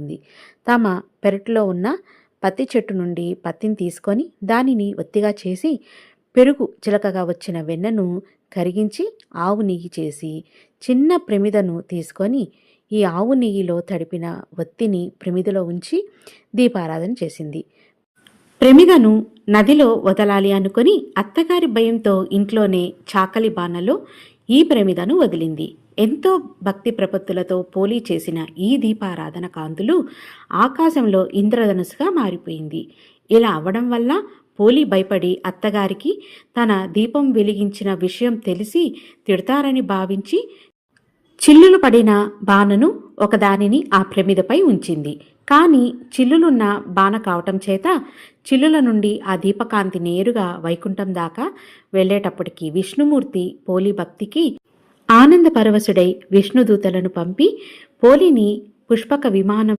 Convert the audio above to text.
అనుకుంది తమ పెరట్లో ఉన్న పత్తి చెట్టు నుండి పత్తిని తీసుకొని దానిని ఒత్తిగా చేసి పెరుగు చిలకగా వచ్చిన వెన్నను కరిగించి ఆవు నెయ్యి చేసి చిన్న ప్రమిదను తీసుకొని ఈ ఆవు నెయ్యిలో తడిపిన ఒత్తిని ప్రమిదలో ఉంచి దీపారాధన చేసింది. ప్రమిదను నదిలో వదలాలి అనుకుని అత్తగారి భయంతో ఇంట్లోనే చాకలి బాణలో ఈ ప్రమిదను వదిలింది. ఎంతో భక్తి ప్రపత్తులతో పోలీ చేసిన ఈ దీపారాధన కాంతులు ఆకాశంలో ఇంద్రధనుసుగా మారిపోయింది. ఇలా అవ్వడం వల్ల పోలి భయపడి అత్తగారికి తన దీపం వెలిగించిన విషయం తెలిసి తిడతారని భావించి చిల్లులు పడిన బాణను ఒకదానిని ఆ ప్రమిదపై ఉంచింది. కానీ చిల్లులున్న బాణ కావటం చేత చిల్లుల నుండి ఆ దీపకాంతి నేరుగా వైకుంఠం దాకా వెళ్ళేటప్పటికి విష్ణుమూర్తి పోలి భక్తికి ఆనంద పరవశుడై విష్ణుదూతలను పంపి పోలిని పుష్పక విమానం